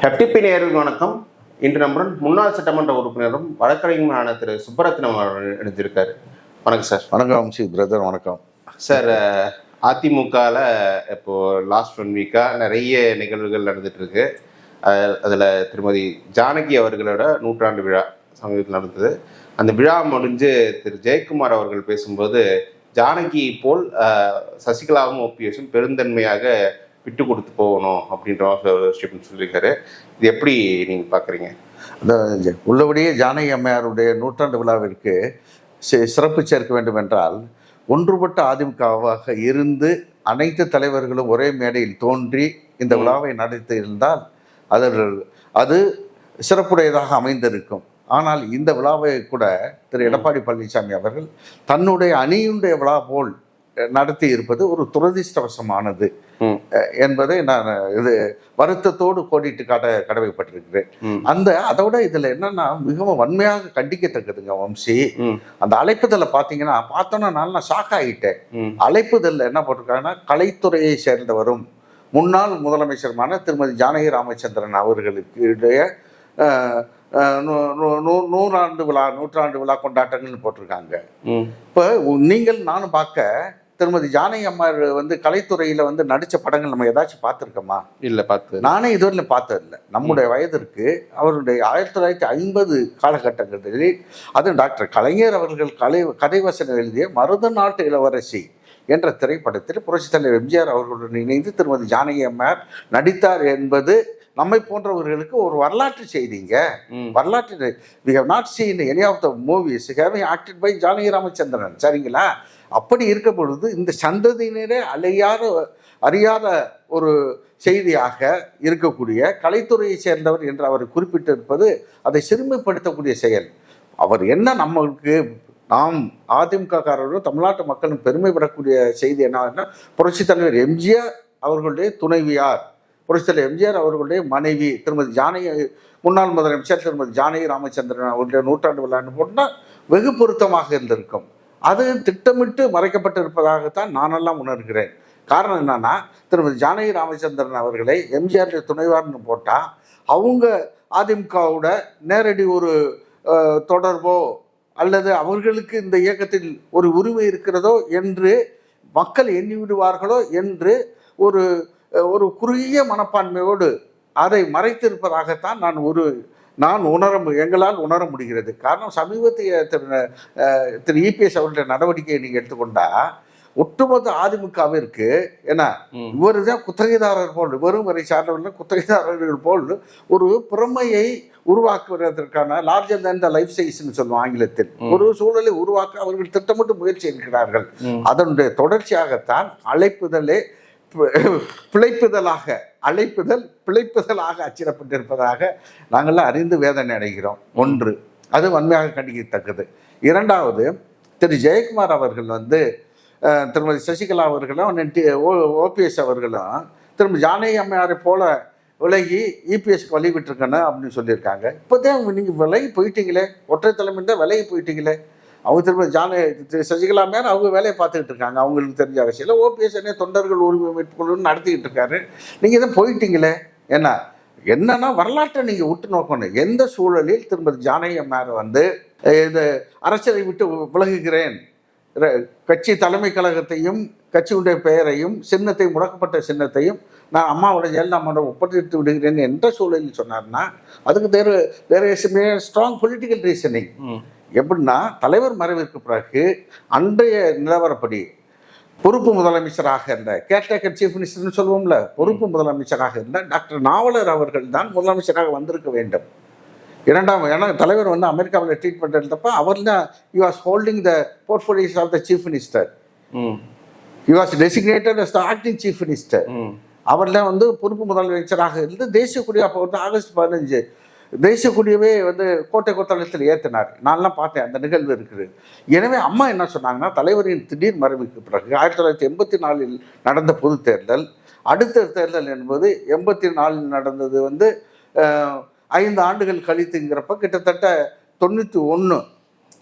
ஹெப்டிபி நேயர்களுக்கு வணக்கம். இன்று நம்முடன் முன்னாள் சட்டமன்ற உறுப்பினரும் வழக்கறிஞரான திரு சுப்பரத்னம் அவர்கள் இணைஞ்சிருக்காரு வணக்கம் சார். வணக்கம் வம்சி பிரதர் வணக்கம். சார் அதிமுகவில் இப்போ லாஸ்ட் ஒன் வீக்காக நிறைய நிகழ்வுகள் நடந்துட்டு இருக்கு அஹ் அதுல திருமதி ஜானகி அவர்களோட நூற்றாண்டு விழா சமீபத்தில் நடந்தது. அந்த விழா முடிஞ்சு திரு ஜெயக்குமார் அவர்கள் பேசும்போது ஜானகி போல் சசிகலாவும் ஓபிஎஸும் பெருந்தன்மையாக விட்டு கொடுத்து போகணும் அப்படின்ற ஸ்டேட்மெண்ட் சொல்லியிருக்காரு. இது எப்படி நீங்க பாக்குறீங்க? அந்த ஜ- உள்ளபடியே ஜானகி அம்மையாருடைய நூற்றாண்டு விழாவிற்கு சிறப்பு சேர்க்க வேண்டும் என்றால் ஒன்றுபட்ட அதிமுகவாக இருந்து அனைத்து தலைவர்களும் ஒரே மேடையில் தோன்றி இந்த. விழாவை நடத்தி இருந்தால் அது அது சிறப்புடையதாக அமைந்திருக்கும். ஆனால் இந்த விழாவை கூட திரு எடப்பாடி பழனிசாமி அவர்கள் தன்னுடைய அணியுடைய விழா போல் நடத்தி இருப்பது ஒரு துரதிர்ஷ்டவசமானது என்பதை நான் இது வருத்தத்தோடு கோடிட்டு காட்ட கடமைப்பட்டிருக்கிறேன். அந்த அதோட இதுல என்னன்னா மிகவும் வன்மையாக கண்டிக்கத்தக்கதுங்க வம்சி. அந்த அழைப்புதலை பார்த்தீங்கன்னா பார்த்தோன்னா நான் ஷாக் ஆகிட்டேன். அழைப்புதல்ல என்ன போட்டிருக்காங்கன்னா கலைத்துறையை சேர்ந்தவரும் முன்னாள் முதலமைச்சருமான திருமதி ஜானகி ராமச்சந்திரன் அவர்களுக்கு இடைய நூறாண்டு விழா நூற்றாண்டு விழா கொண்டாட்டங்கள்னு போட்டிருக்காங்க. இப்போ நீங்கள் நானும் பார்க்க திருமதி ஜானகி அம்மா வந்து கலைத்துறையில வந்து நடிச்ச படங்கள் நம்ம ஏதாச்சும் பார்த்துருக்கோமா? இல்ல பார்த்து. நானே இதுவரையிலும் பார்த்ததில்லை. நம்முடைய வயதிற்கு அவருடைய ஆயிரத்தி தொள்ளாயிரத்தி ஐம்பது காலகட்டங்களில் அதுவும் டாக்டர் கலைஞர் அவர்கள் கலை கதைவசனம் எழுதிய மருத நாட்டு இளவரசி என்ற திரைப்படத்தில் புரட்சித் தலைவர் எம்ஜிஆர் அவர்களுடன் இணைந்து திருமதி ஜானகி அம்மார் நடித்தார் என்பது நம்மை போன்றவர்களுக்கு ஒரு வரலாற்று செய்திங்க. வரலாற்று we have not seen any of the movies having acted by Janaki Ramachandran? சரிங்களா? அப்படி இருக்க பொழுது இந்த சந்ததியினரே அலையாத அறியாத ஒரு செய்தியாக இருக்கக்கூடிய கலைத்துறையை சேர்ந்தவர் என்று அவர் குறிப்பிட்டிருப்பது அதை சிறுமைப்படுத்தக்கூடிய செயல். அவர் என்ன நம்மளுக்கு நாம் அதிமுக தமிழ்நாட்டு மக்களும் பெருமைப்படக்கூடிய செய்தி என்னன்னா புரட்சித் தலைவர் எம்ஜிஆர் அவர்களுடைய துணைவியார். புரட்சித் தலைவர் எம்ஜிஆர் அவர்களுடைய மனைவி திருமதி ஜானகி முன்னாள் முதலமைச்சர் திருமதி ஜானகி ராமச்சந்திரன் அவருடைய நூற்றாண்டு விழான்னு போட்டால் வெகு பொருத்தமாக இருந்திருக்கும். அது திட்டமிட்டு மறைக்கப்பட்டிருப்பதாகத்தான் நானெல்லாம் உணர்கிறேன். காரணம் என்னன்னா திருமதி ஜானகி ராமச்சந்திரன் அவர்களை எம்ஜிஆர் துணைவார்னு போட்டால் அவங்க அதிமுகவோட நேரடி ஒரு தொடர்போ அல்லது அவர்களுக்கு இந்த இயக்கத்தில் ஒரு உரிமை இருக்கிறதோ என்று மக்கள் எண்ணி விடுவார்களோ என்று ஒரு ஒரு குறுகிய மனப்பான்மையோடு அதை மறைத்திருப்பதாகத்தான் நான் ஒரு நான் உணர எங்களால் உணர முடிகிறது. காரணம் சமீபத்திய திரு இபிஎஸ் அவருடைய நடவடிக்கையை நீங்கள் எடுத்துக்கொண்டா ஒட்டுமொத்த அதிமுகவிற்கு என்ன. இவர் தான் குத்தகைதாரர் போல் இவரும் வரை சார்ந்தவர்கள் குத்தகைதாரர்கள் போல் ஒரு புறமையை உருவாக்குவதற்கான லார்ஜர் than த லைஃப் சைஸ்ன்னு சொல்லுவோம் ஆங்கிலத்தில். ஒரு சூழலை உருவாக்க அவர்கள் திட்டமிட்டு முயற்சி இருக்கிறார்கள். அதனுடைய தொடர்ச்சியாகத்தான் அழைப்புதலே பிழைப்புதலாக அழைப்புதல் பிழைப்புதலாக அச்சிடப்பட்டிருப்பதாக நாங்கள்லாம் அறிந்து வேதனை அடைகிறோம். ஒன்று. அது வன்மையாக கண்டிக்கத்தக்கது. இரண்டாவது திரு. ஜெயக்குமார் அவர்கள் வந்து திருமதி சசிகலா அவர்களும் ஓபிஎஸ் அவர்களும் திரும்ப ஜானகி அம்மையாரை போல விலகி இபிஎஸ்க்கு வழி விட்டுருக்கணும் அப்படின்னு சொல்லியிருக்காங்க. இப்போதான் நீங்கள் விலகி போயிட்டீங்களே. ஒற்றை தலைமையில் தான் விலகி போயிட்டீங்களே. அவங்க திரும்ப ஜான சசிகலா மேன் அவங்க வேலையை பார்த்துக்கிட்டு இருக்காங்க. அவங்களுக்கு தெரிஞ்ச அரசியல் ஓபிஎஸ் என்ன தொண்டர்கள் உரிமை மீட்புக்குழுன்னு நடத்திக்கிட்டு இருக்காரு. நீங்கள் தான் போயிட்டீங்களே? என்ன? என்னன்னா வரலாற்றை நீங்கள் உற்று நோக்கணும். எந்த சூழலில் திரும்ப ஜானகி அம்மையார் வந்து இந்த அரசியலை விட்டு விலகுகிறேன்? கட்சி தலைமை கழகத்தையும் கட்சியுடைய பெயரையும் சின்னத்தையும் முடக்கப்பட்ட சின்னத்தையும் நான் அம்மாவோட ஜெயலலிதா ஒப்படைத்து விடுகிறேன் என்ற சூழலில் சொன்னார்னா அதுக்கு there there is strong political reasoning எப்படின்னா தலைவர் மறைவிற்கு பிறகு அன்றைய நிலவரப்படி பொறுப்பு முதலமைச்சராக இருந்த கேர்டேக்கர் சீஃப் மினிஸ்டர்னு சொல்லுவோம்ல பொறுப்பு முதலமைச்சராக இருந்த டாக்டர் நாவலர் அவர்கள் தான் முதலமைச்சராக வந்திருக்க வேண்டும் இரண்டாம் ஏன்னா தலைவர் வந்து அமெரிக்காவில் ட்ரீட்மெண்ட் எடுத்தப்ப அவர் தான் you was holding the portfolios of the chief minister. You was designated as the acting chief minister. அவர் தான் வந்து பொறுப்பு முதலமைச்சராக இருந்து தேசிய கொடி அப்போ வந்து ஆகஸ்ட் பதினஞ்சு தேசிய கொடியவே வந்து கோட்டை கொத்தளத்தில் ஏற்றினார் நான்லாம் பார்த்தேன் அந்த நிகழ்வு இருக்குது. எனவே அம்மா என்ன சொன்னாங்கன்னா தலைவரின் திடீர் மறைவுக்கு பிறகு ஆயிரத்தி தொள்ளாயிரத்தி எண்பத்தி நாலில் நடந்த பொது தேர்தல் அடுத்த தேர்தல் என்பது எண்பத்தி நாலில் நடந்தது வந்து ஐந்து ஆண்டுகள் கழித்துங்கிறப்ப கிட்டத்தட்ட தொண்ணூற்றி ஒன்று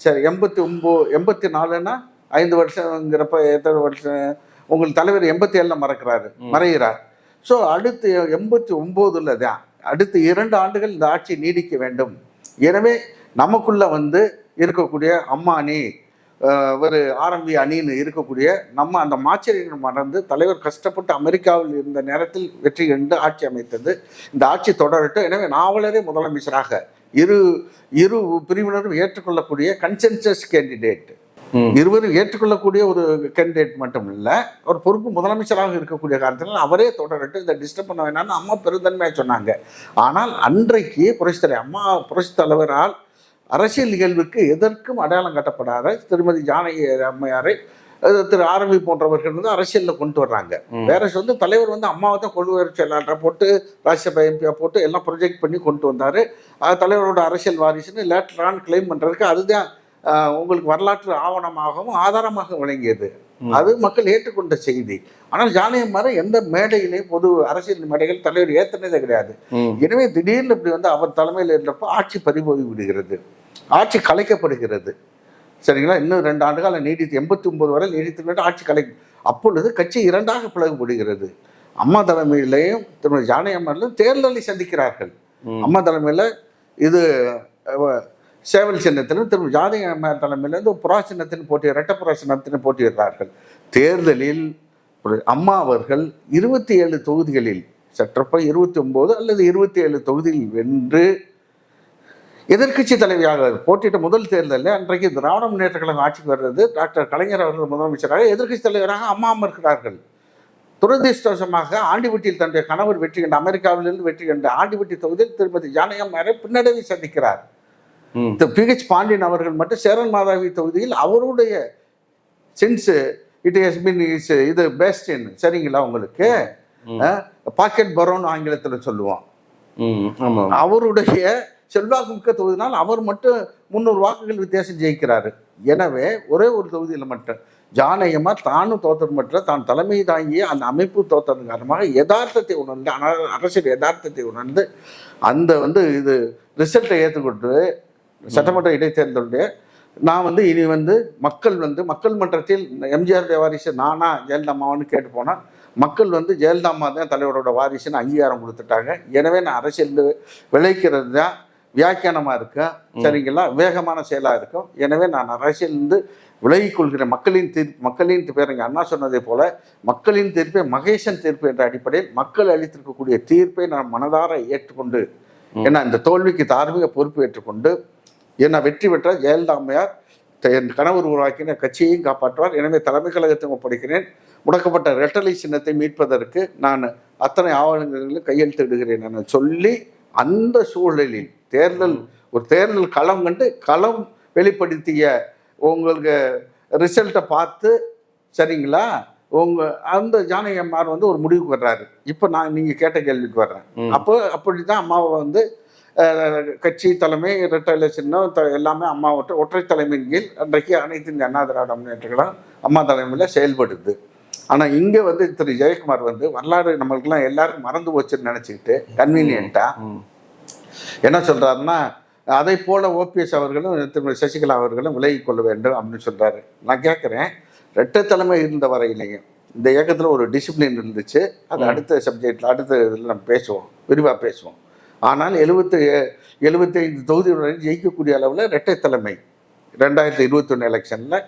சரி எண்பத்தி ஒம்போ எண்பத்தி நாலுன்னா ஐந்து வருஷங்கிறப்ப எத்தனை வருஷம் உங்கள் தலைவர் எண்பத்தி ஏழில் மறக்கிறாரு. மறைகிறார். ஸோ அடுத்து எண்பத்தி ஒம்போதுல தான் அடுத்து இரண்டு ஆண்டுகள் இந்த ஆட்சி நீடிக்க வேண்டும். எனவே நமக்குள்ள வந்து இருக்கக்கூடிய அம்மானி ஒரு ஆரம்பி அணின்னு இருக்கக்கூடிய நம்ம அந்த மாச்சரியங்கள் மறந்து தலைவர் கஷ்டப்பட்டு அமெரிக்காவில் இருந்த நேரத்தில் வெற்றி கண்டு ஆட்சி அமைத்தது. இந்த ஆட்சி தொடரட்டும். எனவே நாவலரே முதலமைச்சராக இரு இரு பிரிவினரும் ஏற்றுக்கொள்ளக்கூடிய கன்சென்சஸ் கேண்டிடேட் இருவரும் ஏற்றுக்கொள்ளக்கூடிய ஒரு கேண்டிடேட் மட்டும் இல்லை ஒரு பொறுப்பு முதலமைச்சராக இருக்கக்கூடிய காரணத்தினால் அவரே தொடரட்டும் இதை டிஸ்டர்ப் பண்ண வேணாம்னு அம்மா பெருந்தன்மையாக சொன்னாங்க. ஆனால் அன்றைக்கு புரட்சித் தலைவர் அம்மா புரட்சித் தலைவரால் அரசியல் நிகழ்வுக்கு எதற்கும் அடையாளம் காட்டப்படாத திருமதி ஜானகி அம்மையாரை திரு ஆரம்பி போன்றவர்கள் வந்து அரசியலில் கொண்டு வர்றாங்க. வேற வந்து தலைவர் வந்து அம்மாவை தான் கொண்டு வர செயலாளரை போட்டு ராஜ்யசபா எம்பியா போட்டு எல்லாம் ப்ரொஜெக்ட் பண்ணி கொண்டு வந்தார். தலைவரோட அரசியல் வாரிசுன்னு லேட்டரான் கிளைம் பண்ணுறதுக்கு அதுதான் உங்களுக்கு வரலாற்று ஆவணமாகவும் ஆதாரமாக விளங்கியது. அது மக்கள் ஏற்றுக்கொண்ட செய்தி. ஆனால் ஜானகியமாரை எந்த மேடையிலையும் பொது அரசியல் மேடைகள் தலைவர் ஏற்றினதே கிடையாது. எனவே திடீர்னு இப்படி வந்து அவர் தலைமையில் இருந்தப்போ ஆட்சி பறிபோய் விடுகிறது. ஆட்சி கலைக்கப்படுகிறது. சரிங்களா? இன்னும் ரெண்டு ஆண்டு காலம் நீடித்து எண்பத்தி ஒன்பது வரை நீடித்து ஆட்சி கலை அப்பொழுது கட்சி இரண்டாக பிளவுபடுகிறது. அம்மா தலைமையிலையும் திருமதி ஜானகி அம்மாவிலும் தேர்தலை சந்திக்கிறார்கள். அம்மா தலைமையில் இது சேவல் சின்னத்திலும் திரு ஜானகி தலைமையிலேருந்து புறா சின்னத்தின் போட்டி இரட்டப்புறா சின்னத்தின் போட்டியிடுறார்கள். தேர்தலில் ஒரு அம்மா அவர்கள் இருபத்தி ஏழு தொகுதிகளில் சற்றப்ப இருபத்தி ஒன்பது அல்லது இருபத்தி ஏழு தொகுதியில் வென்று எதிர்க்கட்சி தலைவியாக போட்டியிட்ட முதல் தேர்தலில் அன்றைக்கு திராவிட முன்னேற்ற கழகம் ஆட்சிக்கு வர்றது டாக்டர் கலைஞர் அவர்கள் முதலமைச்சராக எதிர்கட்சி தலைவராக அம்மா அமர்கிறார்கள். துரதிருஷ்டவசமாக ஆண்டிபட்டியில் தன்னுடைய கணவர் வெற்றி கண்ட அமெரிக்காவிலிருந்து வெற்றி கண்ட ஆண்டிபட்டி தொகுதியில் திருமதி ஜானகம்மாரை பின்னடைவை சந்திக்கிறார். பி ஹெச் பாண்டியன் அவர்கள் மட்டும் சேரன் மாதாவி தொகுதியில் அவருடைய since it has been is இது பெஸ்ட் சரிங்களா உங்களுக்கு. பாக்கெட் பரோன் ஆங்கிலத்தில் சொல்லுவோம் அவருடைய செல்வாக்கு மிக்க தொகுதினால் அவர் மட்டும் முந்நூறு வாக்குகள் வித்தியாசம் ஜெயிக்கிறாரு. எனவே ஒரே ஒரு தொகுதியில் மட்டும் ஜானகமா தானும் தோத்தது மட்டும் தான் தலைமை தாங்கிய அந்த அமைப்பு தோத்ததன் காரணமாக யதார்த்தத்தை உணர்ந்து அரசியல் யதார்த்தத்தை உணர்ந்து அந்த வந்து இது ரிசல்ட்டை ஏற்றுக்கொண்டு சட்டமன்ற இடைத்தேர்தலுடைய நான் வந்து இனி வந்து மக்கள் வந்து மக்கள் மன்றத்தில் எம்ஜிஆருடைய வாரிசு நானா ஜெயலலிதாமான்னு கேட்டு போனால் மக்கள் வந்து ஜெயலலிதாமா தான் தலைவரோட வாரிசுன்னு அங்கீகாரம் கொடுத்துட்டாங்க. எனவே நான் அரசியல் விளைக்கிறது தான் வியாக்கியானமாக இருக்கும் சரிங்களா? வேகமான செயலாக இருக்கும் எனவே நான் அரசியலிருந்து விலகிக் கொள்கிறேன். மக்களின் தீர்ப்பு மக்களின் பேர் அண்ணா சொன்னதை போல மக்களின் தீர்ப்பை மகேசன் தீர்ப்பு என்ற அடிப்படையில் மக்கள் அளித்திருக்கக்கூடிய தீர்ப்பை நான் மனதார ஏற்றுக்கொண்டு ஏன்னா இந்த தோல்விக்கு தார்மீக பொறுப்பு ஏற்றுக்கொண்டு ஏன்னா வெற்றி பெற்ற ஜெயலலிதா அம்மையார் த- என் கணவர் உருவாக்கின கட்சியையும் காப்பாற்றுவார். எனவே தலைமை கழகத்தை ஒப்படைக்கிறேன். முடக்கப்பட்ட ரெட்டலை சின்னத்தை மீட்பதற்கு நான் அத்தனை ஆவணங்களிலும் கையெழுத்திடுகிறேன் என சொல்லி அந்த சூழலில் தேர்தல் ஒரு தேர்தல் களம் கண்டு களம் வெளிப்படுத்திய உங்களுக்கு ரிசல்ட்டை பார்த்து சரிங்களா? உங்க அந்த ஜானகி அம்மார் வந்து ஒரு முடிவுக்கு வர்றாரு. இப்போ நான் நீங்க கேட்ட கேள்விக்கு வர்றேன். அப்போ அப்படிதான் அம்மாவை வந்து கட்சி தலைமை இரட்டை சின்னம் எல்லாமே அம்மா ஒற்றை ஒற்றை தலைமையின் கீழ் அன்றைக்கு அனைத்து இந்த அண்ணா திராவிட முன்னேற்ற கழகம் அம்மா தலைமையில் செயல்படுது. ஆனால் இங்கே வந்து திரு ஜெயக்குமார் வந்து வரலாறு நம்மளுக்கெல்லாம் எல்லாருக்கும் மறந்து போச்சுன்னு நினச்சிக்கிட்டு கன்வீனியண்ட்டாக. என்ன சொல்றாருன்னா அதை போல ஓபிஎஸ் அவர்களும் திருமதி சசிகலா அவர்களும் விலகிக் கொள்ள வேண்டும் அப்படின்னு சொல்றாரு. நான் கேட்குறேன் ரெட்டை தலைமை இருந்த வரையிலையும் இந்த இயக்கத்தில் ஒரு டிசிப்ளின் இருந்துச்சு. அது அடுத்த சப்ஜெக்டில் அடுத்த இதில் நம்ம பேசுவோம். விரிவாக பேசுவோம். ஆனால் எழுபத்தி எழுபத்தைந்து தொகுதிகளுடன் ஜெயிக்கக்கூடிய அளவில் ரெட்டை தலைமை ரெண்டாயிரத்தி இருபத்தொன்று எலெக்ஷனில்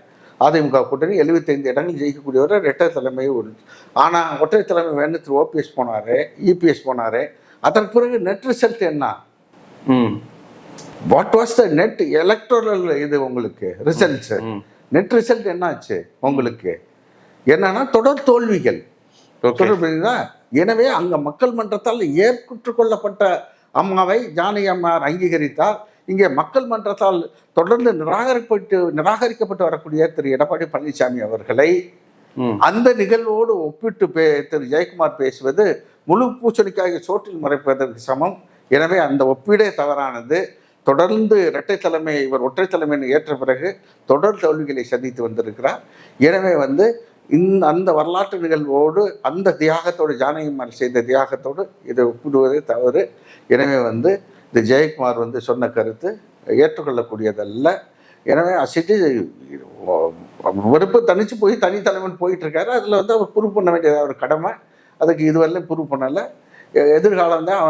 அதிமுக கூட்டணி எழுபத்தைந்து இடங்கள் ஜெயிக்கக்கூடியவரை ரெட்டை தலைமை ஒரு ஆனால் ஒற்றை தலைமை வேணும் திரு ஓபிஎஸ் போனார் இபிஎஸ் போனார் அதற்கு பிறகு நெட் ரிசல்ட் என்ன ம். What was the net electoral இது உங்களுக்கு ரிசல்ட்ஸ். நெட் ரிசல்ட் என்னாச்சு உங்களுக்கு என்னன்னா தொடர் தோல்விகள். தொடர்? எனவே அங்க மக்கள் மன்றத்தால் ஏற்றுக் கொள்ளப்பட்ட அம்மாவை ஜானகி அம்மார் அங்கீகரித்தால் இங்கே மக்கள் மன்றத்தால் தொடர்ந்து நிராகரிக்கப்பட்டு நிராகரிக்கப்பட்டு வரக்கூடிய திரு எடப்பாடி பழனிசாமி அவர்களை. அந்த நிகழ்வோடு ஒப்பிட்டு பே திரு ஜெயக்குமார் பேசுவது முழு பூசணிக்காக சோற்றில் மறைப்பதற்கு சமம். எனவே அந்த ஒப்பீடே தவறானது. தொடர்ந்து இரட்டை தலைமை இவர் ஒற்றை தலைமைன்னு ஏற்ற பிறகு தொடர் தோல்விகளை சந்தித்து வந்திருக்கிறார். எனவே வந்து இந்த அந்த வரலாற்று நிகழ்வோடு அந்த தியாகத்தோடு ஜானகிமார் செய்த தியாகத்தோடு இதை ஒப்பிடுவதே தவறு. எனவே வந்து இந்த ஜெயக்குமார் வந்து சொன்ன கருத்து ஏற்றுக்கொள்ளக்கூடியதல்ல. எனவே அசிட்டு வெறுப்பு தனிச்சு போய் தனி தலைவன் போயிட்டுருக்காரு. அதில் வந்து அவர் ப்ரூவ் பண்ண வேண்டியது அவர் கடமை. அதுக்கு இதுவரையிலும் ப்ரூவ் பண்ணலை. எதிர்காலம் தான்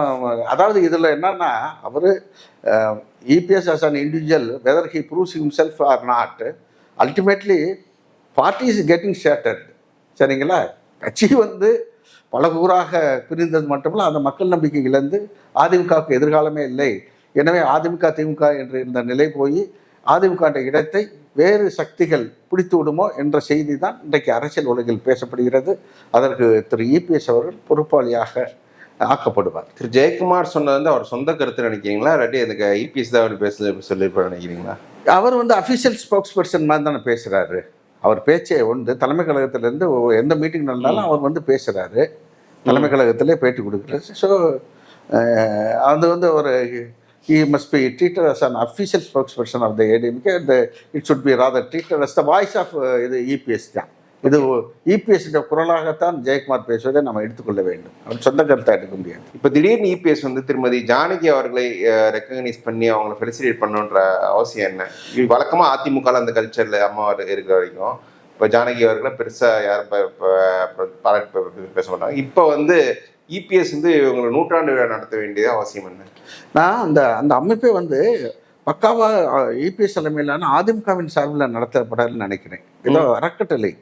அதாவது இதில் என்னன்னா அவர் EPS as an individual whether he proves self or not ultimately party is getting shattered சரிங்களா? கட்சி வந்து பல கூறாக பிரிந்தது மட்டுமல்ல அந்த மக்கள் நம்பிக்கை இழந்து அதிமுகவுக்கு எதிர்காலமே இல்லை. எனவே அதிமுக திமுக என்று இந்த நிலை போய் அதிமுக இடத்தை வேறு சக்திகள் பிடித்து விடுமோ என்ற செய்தி தான் இன்றைக்கு அரசியல் உலகில் பேசப்படுகிறது. அதற்கு திரு இபிஎஸ் அவர்கள் பொறுப்பாளியாக ஆக்கப்படுவார். திரு ஜெயக்குமார் சொன்னது வந்து அவர் சொந்த கருத்து நினைக்கிறீங்களா? இல்லாட்டி எனக்கு இபிஎஸ் தான் அவர் பேச சொல்லியிருப்பார் நினைக்கிறீங்களா? அவர் வந்து அஃபிஷியல் ஸ்போக்ஸ் பர்சன் மாதிரி தானே பேசுகிறாரு அவர் பேச்சே வந்து தலைமை கழகத்திலேருந்து எந்த மீட்டிங் நடந்தாலும் அவர் வந்து பேசுகிறாரு தலைமை கழகத்திலே பேட்டி கொடுக்குறாரு ஸோ அது வந்து ஒரு he must be treated as an official spokesperson of the ADMK and it should be rather treated as the voice of uh, இது இபிஎஸ் தான் இது இபிஎஸ் குரலாகத்தான் ஜெயக்குமார் பேசுவதை நம்ம எடுத்துக்கொள்ள வேண்டும். அவர் சொந்த கருத்தை எடுக்க முடியாது. இப்போ திடீர்னு இபிஎஸ் வந்து திருமதி ஜானகி அவர்களை ரெக்கக்னைஸ் பண்ணி அவங்கள ஃபெலிசிட்டேட் பண்ணணுன்ற அவசியம் என்ன? வழக்கமாக அதிமுகவில் அந்த கல்ச்சரில் அம்மா இருக்கிற வரைக்கும் இப்போ ஜானகி அவர்களை பெருசாக யாரும் பாராட்டு பேச மாட்டாங்க. இப்போ வந்து இபிஎஸ் வந்து இவங்களை நூற்றாண்டு விழா நடத்த வேண்டியது அவசியம் என்ன? நான் அந்த அந்த அமைப்பை வந்து பக்காவா இபிஎஸ் தலைமையிலான அதிமுகவின் சார்பில் நடத்தப்படாதுன்னு நினைக்கிறேன். ஏதோ அறக்கட்டளை.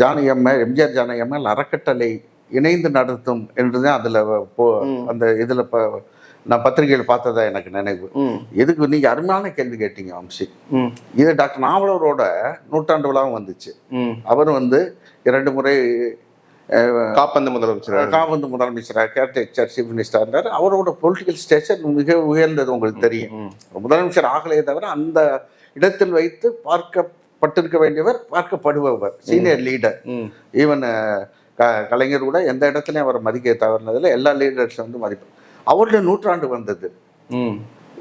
ஜானகி அம்மா எம்ஜிஆர் ஜானகி அம்மா அறக்கட்டளை இணைந்து நடத்தும் என்றுதான் அதில் போ. அந்த இதில் நான் பத்திரிகையில் பார்த்ததா எனக்கு நினைவு. இதுக்கு நீங்கள் அருமையான கேள்வி கேட்டீங்க வம்சி. இது டாக்டர் நாவலரோட நூற்றாண்டு விழாவும் வந்துச்சு. அவர் வந்து இரண்டு முறை காப்பந்து முதலமைச்சர்? காவந்து முதலமைச்சராக கேர்டேக்கர் சீஃப் மினிஸ்டர் இருந்தார். அவரோட பொலிட்டிக்கல் ஸ்டேச்சர் மிக உயர்ந்தது உங்களுக்கு தெரியும். முதலமைச்சர் ஆகலையே தவிர அந்த இடத்தில் வைத்து பார்க்கப்பட்டிருக்க வேண்டியவர் பார்க்கப்படுபவர் சீனியர் லீடர் ஈவன் கலைஞர் கூட எந்த இடத்துலையும் அவரை மதிக்க தவறினதில் எல்லா லீடர்ஸ் வந்து மதிப்பு. அவருடைய நூற்றாண்டு வந்தது.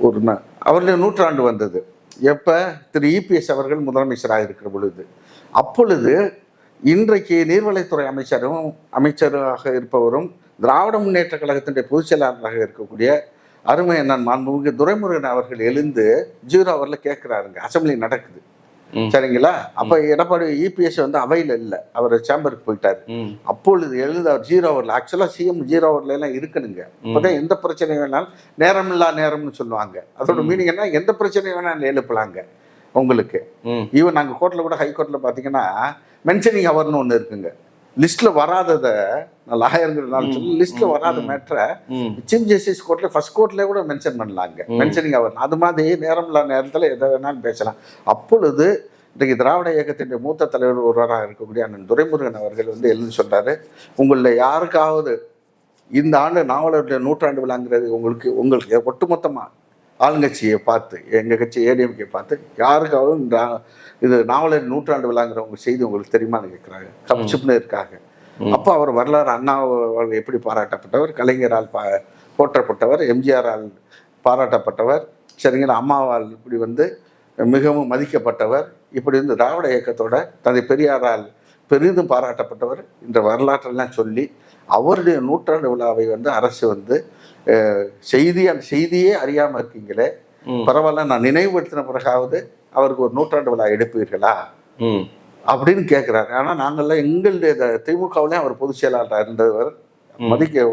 ஒரு அவருடைய நூற்றாண்டு வந்தது. எப்போ? திரு இபிஎஸ் அவர்கள் முதலமைச்சராக இருக்கிற பொழுது. அப்பொழுது இன்றைக்கு நீர்வளத்துறை அமைச்சரும் அமைச்சராக இருப்பவரும் திராவிட முன்னேற்ற கழகத்தினுடைய பொதுச் செயலாளராக இருக்கக்கூடிய அருமை அண்ணன் மாண்புமிகு துரைமுருகன் அவர்கள் எழுந்து ஜீரோ அவரில் கேட்குறாருங்க. அசெம்பிளி நடக்குது. சரிங்களா? அப்போ எடப்பாடி இபிஎஸ் வந்து அவையில் இல்லை. அவர் சேம்பருக்கு போயிட்டார். அப்பொழுது எழுத அவர் ஜீரோ ஓவரில் ஆக்சுவலாக சிஎம் ஜீரோ ஓவரில் எல்லாம் இருக்கணுங்க. அப்போதான் எந்த பிரச்சனை வேணாலும் நேரமில்லா நேரம்னு சொல்லுவாங்க. அதோட மீனிங் என்ன? எந்த பிரச்சனை வேணாலும் எழுப்பலாங்க. உங்களுக்கு. ஈவன் நாங்கள் கோர்ட்டில் கூட ஹை கோர்ட்டில் பார்த்தீங்கன்னா மென்ஷனிங் அவர்னு ஒன்று இருக்குங்க. லிஸ்ட்டில் வராததை நான் லாயருங்கிறதுனால சொல்லி லிஸ்ட்டில் வராத மேட்ரை சீஃப் ஜஸ்டிஸ் கோர்ட்டில் ஃபர்ஸ்ட் கோர்ட்லேயே கூட மென்ஷன் பண்ணலாங்க. மென்ஷனிங் அவர் அது மாதிரி நேரமில்லா நேரத்தில் எதை வேணாலும் பேசலாம். அப்பொழுது இன்றைக்கு திராவிட இயக்கத்தினுடைய மூத்த தலைவர் ஒருவராக இருக்கக்கூடிய அண்ணன் துரைமுருகன் அவர்கள் வந்து எழுதி சொல்றாரு உங்களில் யாருக்காவது இந்த ஆண்டு நாவலருடைய நூற்றாண்டு விழாங்கிறது உங்களுக்கு உங்களுக்கு ஒட்டுமொத்தமாக ஆளுங்கட்சியை பார்த்து எங்கள் கட்சி ஏடிஎம்கே பார்த்து யாருக்காவது இந்த இது நாவலர் நூற்றாண்டு விழாங்கிற உங்க செய்தி உங்களுக்கு தெரியுமான்னு கேட்குறாங்க. கப்சிப்னு இருக்காங்க. அப்போ அவர் வரலாறு அண்ணா அவர்கள் எப்படி பாராட்டப்பட்டவர் கலைஞரால் பா போற்றப்பட்டவர் எம்ஜிஆரால் பாராட்டப்பட்டவர் சரிங்களா அம்மாவால் இப்படி வந்து மிகவும் மதிக்கப்பட்டவர் இப்படி வந்து திராவிட இயக்கத்தோட தந்தை பெரியாரால் பெரிதும் பாராட்டப்பட்டவர் இந்த வரலாற்றெல்லாம் சொல்லி அவருடைய நூற்றாண்டு விழாவை வந்து அரசு வந்து செய்தி அந்த செய்தியே அறியாமல் இருக்கீங்களே. பரவாயில்ல நான் நினைவுபடுத்தின பிறகாவது அவருக்கு ஒரு நூற்றாண்டு விழா எடுப்பீர்களா? அப்படின்னு கேட்குறாரு ஆனால் நாங்கள்லாம் எங்களுடைய திமுகவிலையும் அவர் பொதுச் செயலாளராக இருந்தவர். மதிக்க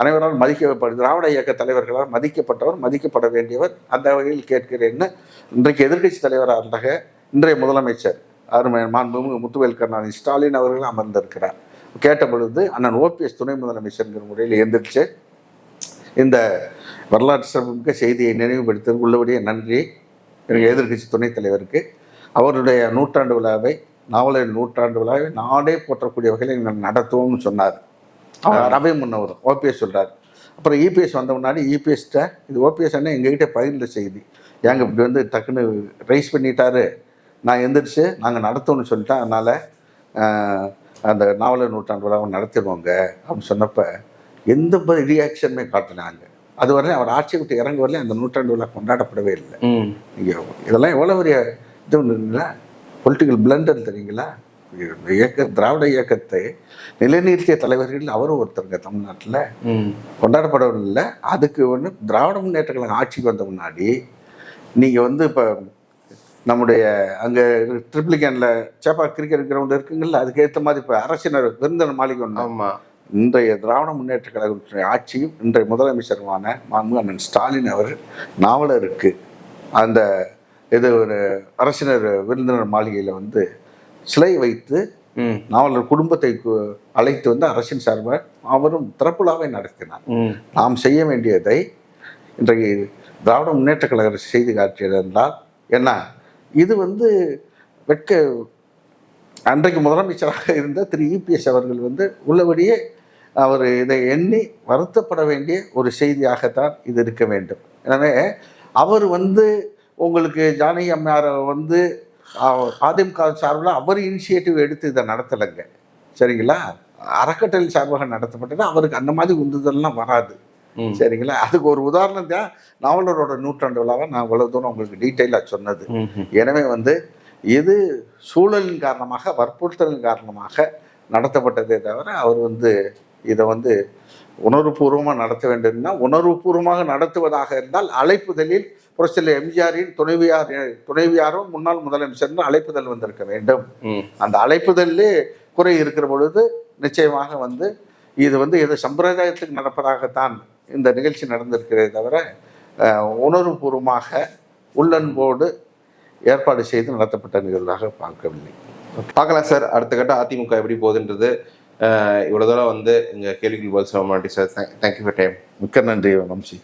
அனைவரால் மதிக்கப்படு திராவிட இயக்க தலைவர்களால் மதிக்கப்பட்டவர் மதிக்கப்பட வேண்டியவர். அந்த வகையில் கேட்கிறேன்னு இன்றைக்கு எதிர்க்கட்சி தலைவராக இருந்தாக இன்றைய முதலமைச்சர் அருமை மாண்புமிகு முத்துவேல் கருணாநிதி ஸ்டாலின் அவர்கள் அமர்ந்திருக்கிறார். கேட்ட பொழுது அண்ணன் ஓபிஎஸ் துணை முதலமைச்சர்ங்கிற முறையில் எந்திரிச்சு இந்த வரலாற்று சிறப்புமிக்க செய்தியை நினைவுபடுத்த உள்ளபடியே நன்றி. எனக்கு எதிர்க்கட்சி துணைத் தலைவருக்கு. அவருடைய நூற்றாண்டு விழாவை நாவலர் நூற்றாண்டு விழாவை நாடே போற்றக்கூடிய வகையில் நீங்கள் நடத்துவோம்னு சொன்னார். ரவி முன்னவர் ஓபிஎஸ் சொல்றார். அப்புறம் இபிஎஸ் வந்த முன்னாடி இபிஎஸ்ட்ட இது ஓபிஎஸ் அண்ணன் எங்ககிட்ட பகிர்ந்த செய்தி. ஏங்க இப்படி வந்து டக்குன்னு ரைஸ் பண்ணிட்டாரு. நான் எந்திரிச்சு நாங்கள் நடத்தோம்னு சொல்லிட்டேன் அதனால் அந்த நாவலர் நூற்றாண்டு விழாவை நடத்திடுவோங்க அப்படின்னு சொன்னப்ப எந்த ரியாக்ஷனுமே காட்டினாங்க அது வரையும் அவர் ஆட்சியை விட்டு இறங்க வரலையும் அந்த நூற்றாண்டு விழா கொண்டாடப்படவே இல்லை. நீங்கள் இதெல்லாம் எவ்வளோ பெரிய இது ஒன்றுங்களா பொலிட்டிக்கல் பிளண்டர் தெரியுங்களா? இயக்க திராவிட இயக்கத்தை நிலைநிறுத்திய தலைவர்கள் அவரும் ஒருத்தருங்க தமிழ்நாட்டில். கொண்டாடப்படவில்லை. அதுக்கு வந்து திராவிட முன்னேற்ற கழகம் ஆட்சிக்கு வந்த முன்னாடி நீங்கள் வந்து இப்போ நம்முடைய அங்கே ட்ரிப்ளிகேனில் சேப்பா கிரிக்கெட் கிரவுண்ட் இருக்குங்கல்ல அதுக்கு ஏற்ற மாதிரி இப்போ அரசினர் விருந்தினர் மாளிகை ஒன்று ஆமா. இன்றைய திராவிட முன்னேற்ற கழகத்தினுடைய ஆட்சியும் இன்றைய முதலமைச்சருமான மாண்பு அண்ணன் ஸ்டாலின் அவர் நாவலருக்கு அந்த இது ஒரு அரசினர் விருந்தினர் மாளிகையில் வந்து சிலை வைத்து நாவலர் குடும்பத்தை அழைத்து வந்து அரசின் சார்பாக அவரும் திறப்புலாவை நடத்தினார். நாம் செய்ய வேண்டியதை இன்றைக்கு திராவிட முன்னேற்ற கழக செய்து காட்டியிருந்தால் என்ன? இது வந்து வெட்க அன்றைக்கு முதலமைச்சராக இருந்த திரு. இபிஎஸ் அவர்கள் வந்து உள்ளபடியே அவர் இதை எண்ணி வருத்தப்பட வேண்டிய ஒரு செய்தியாகத்தான் இது இருக்க வேண்டும். எனவே அவர் வந்து உங்களுக்கு ஜானகி அம்மையாரை வந்து அதிமுக சார்பில் அவர் இனிஷியேட்டிவ் எடுத்து இதை நடத்தலைங்க. சரிங்களா? அறக்கட்டளை சார்பாக நடத்தப்பட்டது. அவருக்கு அந்த மாதிரி உந்துதல்லாம் வராது. சரிங்களா? அதுக்கு ஒரு உதாரணம் தான் நாவலரோட நூற்றாண்டு விழாவை நான் இவ்வளவு தூரம் உங்களுக்கு டீட்டெயிலாக சொன்னது. எனவே வந்து இது சூழலின் காரணமாக வற்புறுத்தலின் காரணமாக நடத்தப்பட்டதே தவிர அவர் வந்து இதை வந்து உணர்வுபூர்வமாக நடத்த வேண்டும்னா உணர்வுபூர்வமாக நடத்துவதாக இருந்தால் அழைப்புதலில் புரட்சியில் எம்ஜிஆரின் துணைவியார் துணைவியாரும் முன்னாள் முதலமைச்சர் அழைப்புதல் வந்திருக்க வேண்டும். அந்த அழைப்புதல்லே குறை இருக்கிற பொழுது நிச்சயமாக வந்து இது வந்து ஏதோ சம்பிரதாயத்துக்கு நடப்பதாகத்தான் இந்த நிகழ்ச்சி நடந்திருக்கிறதே தவிர உணர்வுபூர்வமாக உள்ளன்போடு ஏற்பாடு செய்து நடத்தப்பட்ட நிகழ்வாக பார்க்கவில்லை. பார்க்கலாம் சார் அடுத்த கட்ட அதிமுக எப்படி போகுதுன்றது. இவ்வளோ தூரம் வந்து எங்க கேள்விகள் பதில் சொல்ல மாட்டேன் சார். தேங்க்யூ ஃபார் டைம் மிக்க நன்றி வம்சி